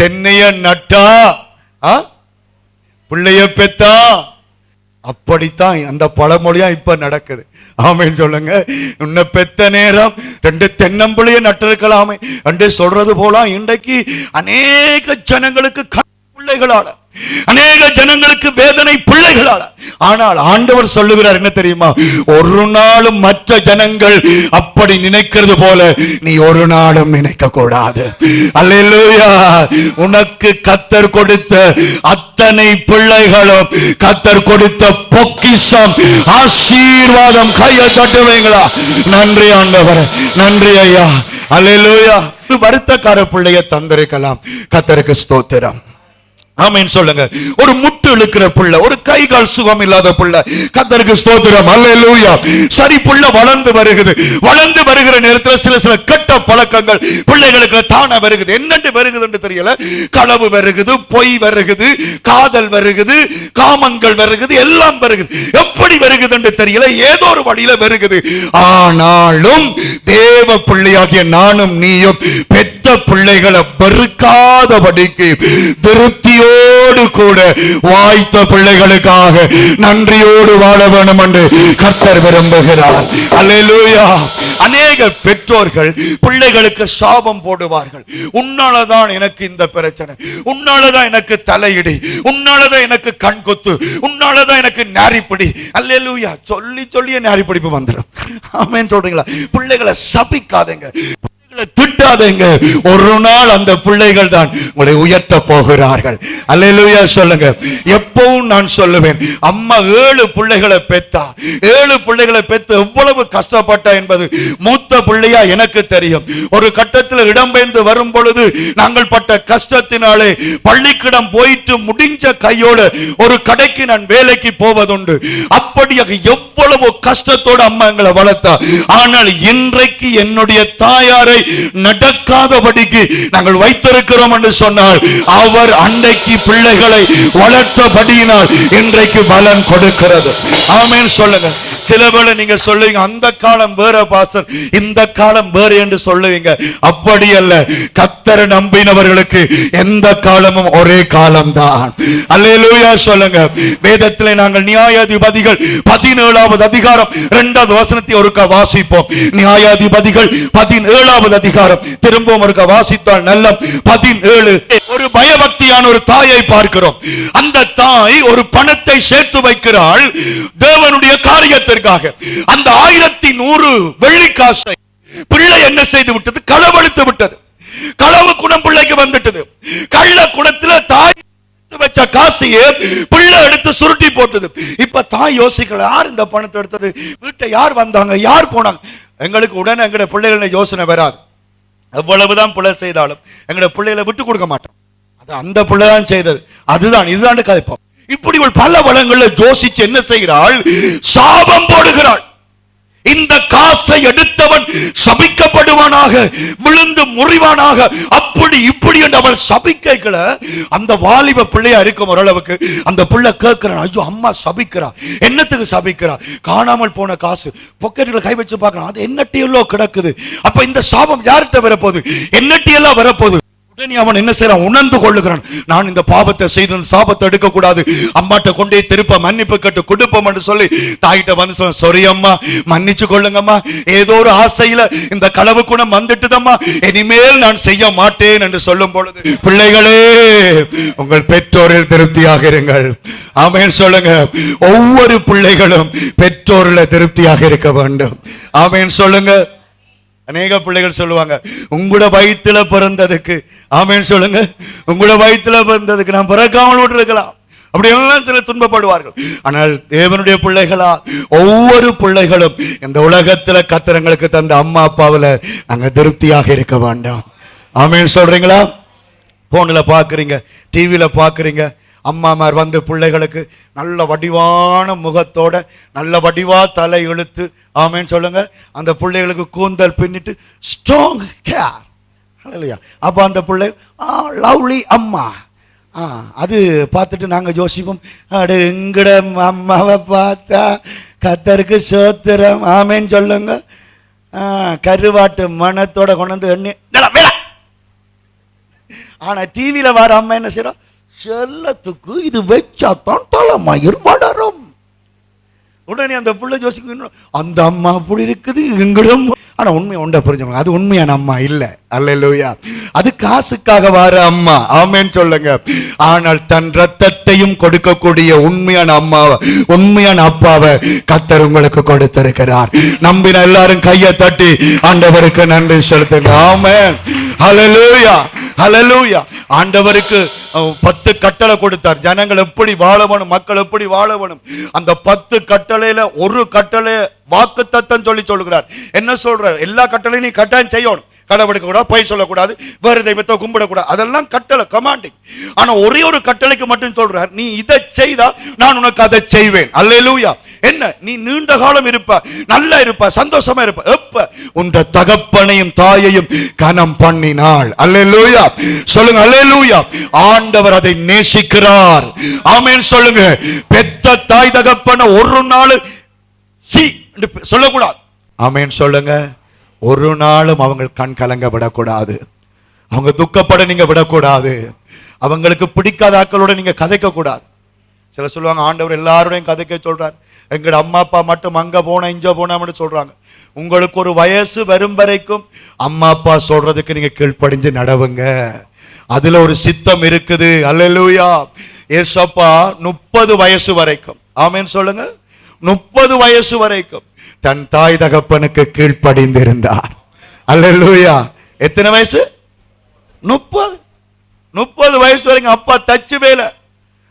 தென்னைய நட்டா பிள்ளைய பெத்தா? அப்படித்தான் அந்த பழமொழியா இப்ப நடக்குது. ஆமைன்னு சொல்லுங்க. உன்னை பெத்த நேரம் ரெண்டு தென்னம்பிள்ளைய நட்டிருக்கலாமே. ரெண்டு சொல்றது போல இன்றைக்கு அநேக ஜனங்களுக்கு கண் பிள்ளைகளால அநேக ஜனங்களுக்கு வேதனை பிள்ளைகளால. ஆனால் ஆண்டவர் சொல்லுகிறார் என்ன தெரியுமா? ஒரு நாளும் மற்ற ஜனங்கள் அப்படி நினைக்கிறது போல நீ ஒரு நாளும் நினைக்க கூடாது உனக்கு கத்தர் கொடுத்த அத்தனை பிள்ளைகளும் கத்தர் கொடுத்த பொக்கிஷம் ஆசீர்வாதம் கையை தட்டுவீங்களா நன்றி ஆண்டவர் நன்றி ஐயா. அல்லா வருத்தக்கார பிள்ளைய தந்திருக்கலாம். கத்தருக்கு ஸ்தோத்திரம். ஆமைன்னு சொல்லுங்க. ஒரு முட்டு இழுக்கிற புள்ள ஒரு கை கால் சுகம் இல்லாத புள்ள கத்தருக்கு ஸ்தோத்திரம். அல்லேலூயா சரி புள்ள வளர்ந்து வருகிறது. வளர்ந்து வருகிற நேரத்தில் சில சில கெட்ட பழக்கங்கள் பிள்ளைகளுக்கு தானா வருகுது என்னென்று வருகுதுன்னு தெரியல. களவு வருகுது பொய் வருகுது காதல் வருகுது காமங்கள் வருகுது எல்லாம் வருகுது எப்படி வருகுதுன்னு தெரியல. ஏதோ ஒரு வழியில வருகுது ஆனாலும் தேவ பிள்ளையாகிய நானும் நீயும் பெற்ற பிள்ளைகளை பெருக்காதபடிக்கு திருப்தியோடு கூட வாய்த்த பிள்ளைகளுக்காக நன்றியோடு வாழ வேண்டும் என்று கர்த்தர் விரும்புகிறார். அல்லேலூயா அநேக பெற்றோர்கள் பிள்ளைகளுக்கு சாபம் போடுவார்கள். உன்னாலதான் எனக்கு இந்த பிரச்சனை. உன்னாலதான் எனக்கு தலையிடி. உன்னாலதான் எனக்கு கண் கொத்து. உன்னாலதான் எனக்கு நேரிப்படி. அல்லேலூயா. சொல்லி சொல்லியே நாரிப்பிடிப்பு வந்துடும் ஆமேன்னு சொல்றீங்களா? பிள்ளைகளை சபிக்காதீங்க. திட்டாதீங்க. ஒரு நாள் அந்த பிள்ளைகள் தான் உங்களை உயர்த்த போகிறார்கள். அல்லேலூயா சொல்லுங்க. எப்பவும் நான் சொல்லுவேன் அம்மா ஏழு பிள்ளைகளை பெத்தா ஏழு பிள்ளைகளை பெத்து எவ்வளவு கஷ்டப்பட்டா என்பது மூத்த பிள்ளையா எனக்கு தெரியும். ஒரு கட்டத்தில் இடம்பெயர்ந்து வரும் பொழுது நாங்கள் பட்ட கஷ்டத்தினாலே பள்ளிக்கிடம் போயிட்டு முடிஞ்ச கையோடு ஒரு கடைக்கு நான் வேலைக்கு போவதுண்டு. அப்படியாக எவ்வளவு கஷ்டத்தோடு அம்மா எங்களை வளர்த்தா. ஆனால் இன்றைக்கு என்னுடைய தாயாரை நடக்காதபடிக்கு நாங்கள் வைத்திருக்கிறோம் என்று சொன்னால் அவர் அன்றைக்கு பிள்ளைகளை வளர்த்தபடியினால் இன்றைக்கு பலன் கொடுக்கிறது. ஆமேன் சொல்லுங்க சில நீங்க சொல்லுவீங்க அந்த காலம் வேற பாசர் இந்த காலம் வேற என்று சொல்லுவீங்க. அப்படி அல்ல. கத்தரை நம்பினவர்களுக்கு எந்த காலமும் ஒரே காலம்தான். அல்லேலூயா சொல்லுங்க. வேதத்தில் நாங்கள் நியாயாதிபதிகள் பதினேழாவது அதிகாரம் இரண்டாவது வசனத்தை ஒருக்க வாசிப்போம். நியாயாதிபதிகள் பதினேழாவது அதிகாரம். திரும்பவும் ஒருக்க வாசித்தால் நல்ல பதினேழு ஒரு பயபக்தியான ஒரு தாயை பார்க்கிறோம். அந்த தாய் ஒரு பணத்தை சேர்த்து வைக்கிறாள். தேவனுடைய காரியத்தை காரியத்திற்காக அந்த ஆயிரத்தி நூறு வெள்ளி காசை பிள்ளை என்ன செய்து விட்டது? களவழுத்து விட்டது. களவு குணம் பிள்ளைக்கு வந்துட்டது. கள்ள குணத்துல தாய் வச்ச காசையே பிள்ளை எடுத்து சுருட்டி போட்டது. இப்ப தாய் யோசிக்கல யார் இந்த பணத்தை எடுத்தது? வீட்டை யார் வந்தாங்க? யார் போனாங்க? எங்களுக்கு உடனே எங்கட பிள்ளைகள யோசனை வராது. எவ்வளவுதான் பிள்ளை செய்தாலும் எங்கட பிள்ளைகளை விட்டு கொடுக்க மாட்டோம். அது அந்த பிள்ளை தான் செய்தது. அதுதான் இதுதான் கதைப்போம். இப்படி பல வளங்களில் ஜோசிச்சு என்ன செய்கிறாள்? சாபம் போடுகிறாள். இந்த காசை எடுத்தவன் சபிக்கப்படுவானாக விழுந்து முறிவானாக. அப்படி இப்படி என்று அவள் சபிக்கல அந்த வாலிப பிள்ளையா இருக்கும் ஓரளவுக்கு அந்த பிள்ளை கேட்கிறான் ஐயோ அம்மா சபிக்கிறா. என்னத்துக்கு சபிக்கிறா? காணாமல் போன காசு. பொக்கெட்டுல கை வச்சு பார்க்கறான் அது என்னட்டியெல்லாம் கிடக்குது? அப்ப இந்த சாபம் யார்கிட்ட வரப்போகுது? என்னட்டியெல்லாம் வரப்போகுது? உடனே அவன் என்ன செய்யறான் உணர்ந்து கொள்ளுகிறான். நான் இந்த பாவத்தை செய்து சாபத்தை எடுக்க கூடாது அம்மாட்ட கொண்டே திருப்ப மன்னிப்பு கட்டு கொடுப்போம் என்று சொல்லி தாயிட்ட வந்து சொல்ல சொரி அம்மா மன்னிச்சு கொள்ளுங்கம்மா. ஏதோ ஒரு ஆசையில இந்த களவு குணம் வந்துட்டுதம்மா. இனிமேல் நான் செய்ய மாட்டேன் என்று சொல்லும் பொழுது பிள்ளைகளே உங்கள் பெற்றோரில் திருப்தியாக இருங்கள். ஆமென் சொல்லுங்க. ஒவ்வொரு பிள்ளைகளும் பெற்றோரில் திருப்தியாக இருக்க வேண்டும். ஆமென் சொல்லுங்க. அநேக பிள்ளைகள் சொல்லுவாங்க உங்களோட வயிற்றுல பிறந்ததுக்கு. ஆமேன்னு சொல்லுங்க. உங்களோட வயித்துல பிறந்ததுக்கு நான் பிறக்காமல் விட்டுருக்கலாம். அப்படி எல்லாம் சிலர் துன்பப்படுவார்கள். ஆனால் தேவனுடைய பிள்ளைகளா ஒவ்வொரு பிள்ளைகளும் இந்த உலகத்துல கத்திரங்களுக்கு தந்த அம்மா அப்பாவில் நாங்க திருப்தியாக இருக்க வேண்டாம். ஆமேன்னு சொல்றீங்களா? போன்ல பாக்குறீங்க டிவியில பாக்குறீங்க அம்மாமார் வந்து பிள்ளைகளுக்கு நல்ல வடிவான முகத்தோட நல்ல வடிவா தலை இழுத்து ஆமேன்னு சொல்லுங்க. அந்த பிள்ளைகளுக்கு கூந்தல் பின்னிட்டு ஸ்ட்ராங் கேர் இல்லையா அப்போ அந்த பிள்ளை லவ்லி அம்மா. ஆ அது பார்த்துட்டு நாங்கள் ஜோசிப்போம். அடு எங்கட அம்மாவை பார்த்தா கத்தருக்கு சோத்திரம். ஆமேன்னு சொல்லுங்க. கருவாட்டு மனத்தோட கொண்டு வந்து எண்ணி "டேடா, வேடா." வர அம்மா என்ன செய்கிறோம் செல்லத்துக்கு இது வச்சாத்தான் தலைமயிர் வளரும். உடனே அந்த பிள்ளை யோசிக்கணும் அந்த அம்மா அப்படி இருக்குது எங்களும் ஆனா உண்மை உண்ட புரிஞ்சவங்க அது உண்மையான அம்மா இல்ல. லோயா அது காசுக்காக வர அம்மா. ஆமேன்னு சொல்லுங்க. ஆனால் தன் ரத்தத்தையும் கொடுக்கக்கூடிய உண்மையான அம்மாவை உண்மையான அப்பாவை கத்தர் உங்களுக்கு கொடுத்திருக்கிறார். நம்பின எல்லாரும் கையை தட்டி ஆண்டவருக்கு நன்றி செலுத்துங்க. ஆமேன். ஹலலூயா ஹலலூயா ஆண்டவருக்கு பத்து கட்டளை கொடுத்தார். ஜனங்கள் எப்படி வாழ வேணும் மக்கள் எப்படி வாழ வேணும் அந்த பத்து கட்டளையில ஒரு கட்டளை வாக்கு தத்தம் சொல்லி சொல்லுகிறார். என்ன சொல்றார்? எல்லா கட்டளையும் நீ கட்டாயம் செய்யணும். கடவுளுக்கு கூட பொய் சொல்லக்கூடாது. வேறு தெய்வத்தை கும்பிடக்கூடாது. அதெல்லாம் கட்டளை கமாண்டிங் ஆனா ஒரே ஒரு கட்டளைக்கு மட்டும் சொல்றார். நீ இதை செய்தா நான் உனக்கு அதை செய்வேன். அல்லேலூயா. என்ன? நீ நீண்ட காலம் இருப்ப. நல்லா இருப்ப. சந்தோஷமா இருப்ப. எப்ப? உன்ற தகப்பனையும் தாயையும் கனம் பண்ணினாள். அல்லேலூயா. சொல்லுங்க அல்லேலூயா. ஆண்டவர் அதை நேசிக்கிறார். ஆமேன் சொல்லுங்க. பெத்த தாய் தகப்பன ஒரு நாள் சி என்று சொல்லக்கூடாது. ஆமென் சொல்லுங்க. ஒரு நாளும் அவங்க கண் கலங்க விடக்கூடாது. அவங்க துக்கப்பட நீங்க விடக்கூடாது. அவங்களுக்கு பிடிக்காத ஆக்களோட நீங்க கதைக்க கூடாது சில சொல்லுவாங்க ஆண்டவர் எல்லாரோடையும் கதைக்க சொல்றார். எங்கட அம்மா அப்பா மட்டும் அங்க போன இங்க போனாம்னு சொல்றாங்க. உங்களுக்கு ஒரு வயசு வரும் வரைக்கும் அம்மா அப்பா சொல்றதுக்கு நீங்க கீழ்ப்படிஞ்சு நடவுங்க. அதுல ஒரு சித்தம் இருக்குது. அல்லேலூயா. ஏசப்பா முப்பது வயசு வரைக்கும். ஆமேன்னு சொல்லுங்க. முப்பது வயசு வரைக்கும். தன் தாய் தகப்பனுக்கு கீழ்ப்படிந்திருந்தார். அல்லேலூயா. எத்தனை வயசு? முப்பது. முப்பது வயசு வரைக்கும் அப்பா தச்சு வேலை.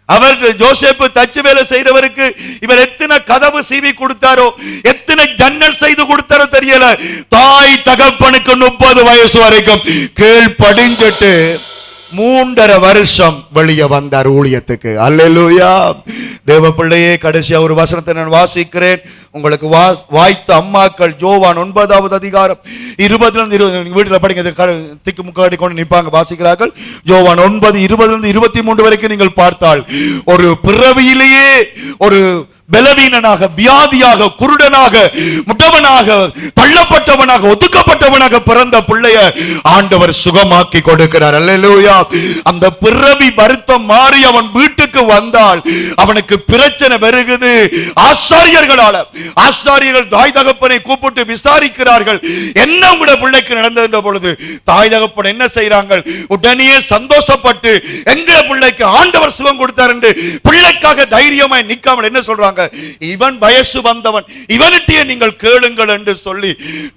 அவர் ஜோசேப்பு தச்சு வேலை செய்தவருக்கு இவர் எத்தனை கதவு சீவி கொடுத்தாரோ எத்தனை ஜன்னல் செய்து கொடுத்தாரோ தெரியல. தாய் தகப்பனுக்கு முப்பது வயசு வரைக்கும் கீழ்ப்படிஞ்சிட்டு மூன்றரை வருஷம் வெளியே வந்தார் ஊழியத்துக்கு. அல்லேலூயா. தேவ பிள்ளையே கடைசியா ஒரு வசனத்தை நான் வாசிக்கிறேன். உங்களுக்கு வாய்த்த அம்மாக்கள் ஜோவான் ஒன்பதாவது அதிகாரம். இருபதுல இருபது நீங்க படிங்க திக்கு முக்காடி கொண்டு நிற்பாங்க வாசிக்கிறார்கள். ஜோவான் ஒன்பது இருபதுலேருந்து இருபத்தி மூன்று வரைக்கும் நீங்கள் பார்த்தால் ஒரு பிறவியிலேயே ஒரு பலவீனனாக வியாதியாக குருடனாக முட்டவனாக தள்ளப்பட்டவனாக ஒதுக்கப்பட்டவனாக பிறந்த பிள்ளைய ஆண்டவர் சுகமாக்கி கொடுக்கிறார். அல்லா அந்த பிறவி வருத்தம் மாறி அவன் வீட்டுக்கு வந்தால் அவனுக்கு பிரச்சனை வருகுது. ஆசாரியர்களால ஆசாரியர்கள் தாய் தகப்பனை கூப்பிட்டு விசாரிக்கிறார்கள். என்ன உங்களோட பிள்ளைக்கு நடந்தது பொழுது தாய் தகப்பன் என்ன செய்யறாங்க உடனே சந்தோஷப்பட்டு எங்க பிள்ளைக்கு ஆண்டவர் சுகம் கொடுத்தார் என்று பிள்ளைக்காக தைரியமாய் நிக்காமல் என்ன சொல்றாங்க? இவன் வயசு வந்தவன் இவனிட்டிய நீங்கள் கேளுங்கள் என்று சொல்லி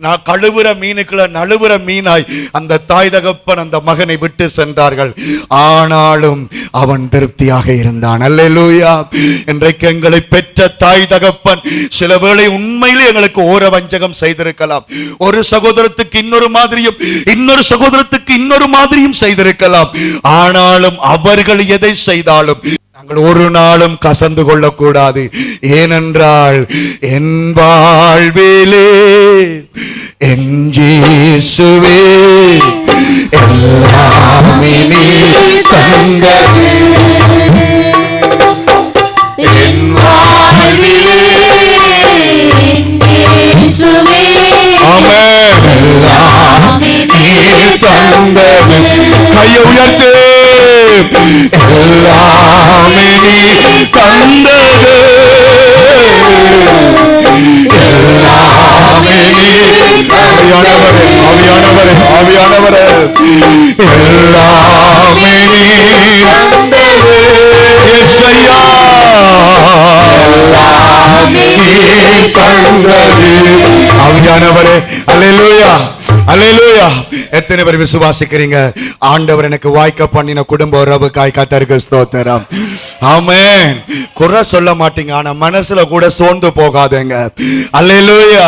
நான் கழுவுற மீனுக்குள்ள நழுவுற மீனாய் அந்த தாய் தகப்பன் அந்த மகனை விட்டு சென்றார்கள். ஆனாலும் அவன் திருப்தியாக இருந்தான். அல்லேலூயா. இன்றைக்கு எங்களை பெற்ற தாய் தகப்பன் சில வேளை உண்மையிலே எங்களுக்கு ஓர வஞ்சகம் செய்திருக்கலாம். ஒரு சகோதரத்துக்கு இன்னொரு மாதிரியும் இன்னொரு சகோதரத்துக்கு இன்னொரு மாதிரியும் செய்திருக்கலாம். ஆனாலும் அவர்கள் எதை செய்தாலும் நாங்கள் ஒரு நாளும் கசந்து கொள்ளக்கூடாது. ஏனென்றால் என் வாழ்விலே என் ஜேசுவே எல்லாமே தன் தந்தது எல்லாமே ஆவியானவரே ஆவியானவரே ஆவியானவரே. எல்லாமே தந்தது இயேசையா எல்லாமே தந்தது ஆவியானவரே அல்லேலூயா. அல்லேலூயா எத்தனை பேர் விசுவாசிக்கிறீங்க? ஆண்டவர் எனக்கு வாய்க்க பண்ணின குடும்ப உறவு காய் காத்தருக்கு ஸ்தோத்திரம். ஆமேன். குறை சொல்ல மாட்டீங்க ஆனா மனசுல கூட சோர்ந்து போகாதேங்க. அல்லேலூயா